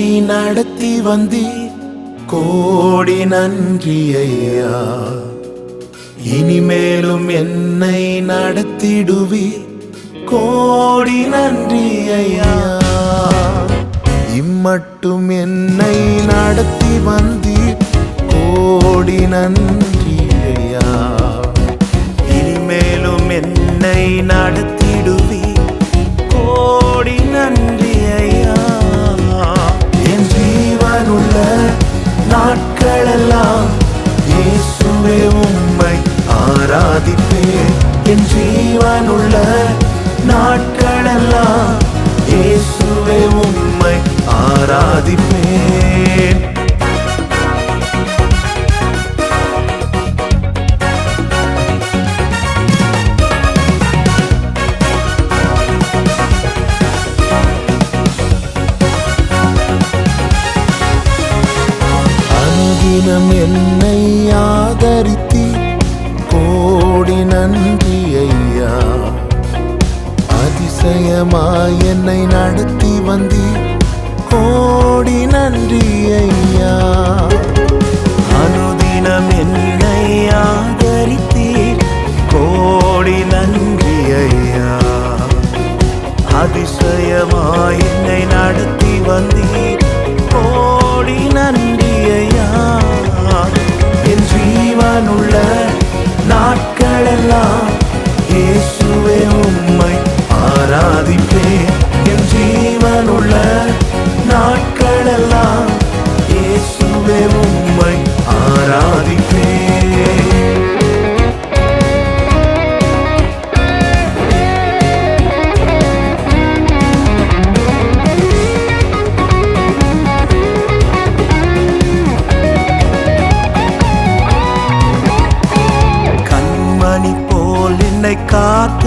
என்னை நடத்தி வந்தீர் கோடி நன்றி ஐயா இனிமேலும் என்னை நடத்திடுவீர். கோடி நன்றி ஐயா இம்மட்டும் என்னை நடத்தி வந்தீர். கோடி நன்றி ஐயா இனிமேலும் என்னை நடத்திடுவீர். கோடி நன்றி. தினம் என்னை ஆதரித்தி. கோடி நன்றி ஐயா அதிசயமாய் என்னை நடத்தி வந்தி. கோடி நன்றி.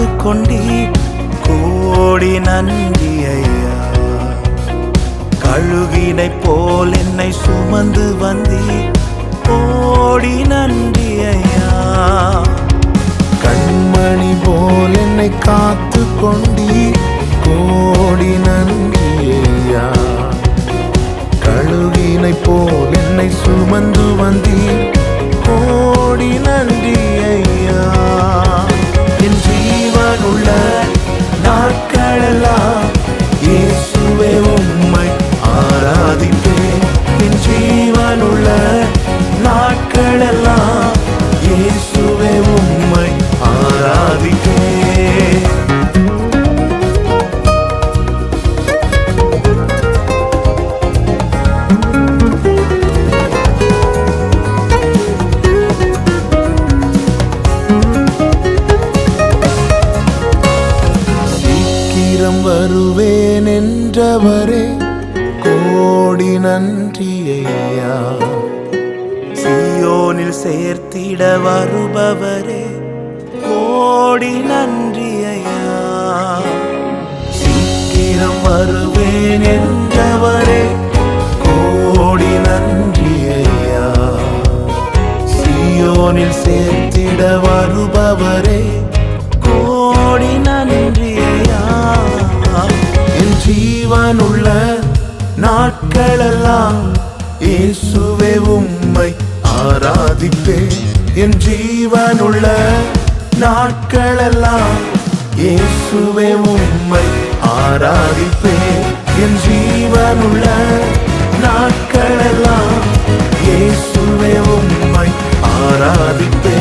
காத்து கொண்டீர் கோடி நன்றி ஐயா கழுகினை போல் என்னை சுமந்து வந்தீர். கோடி நன்றி ஐயா கண்மணி போல் என்னை காத்து கொண்டீர். கோடி ஜீவனுள்ள நாட்களெல்லாம் இயேசுவே உம்மை ஆராதிக்கே வருவேன் என்றவரே கோடி நன்றி ஐயா சியோனில் சேர்த்திட வருபவரே கோடி நன்றி ஐயா சீக்கிரம் வருவேன் என்றவர் நாட்களெல்லாம் இயேசுவே உம்மை ஆராதிப்பேன். என் ஜீவனுள்ள நாட்களெல்லாம் இயேசுவே உம்மை ஆராதிப்பேன். என் ஜீவனுள்ள நாட்களெல்லாம் இயேசுவே உம்மை ஆராதிப்பேன்.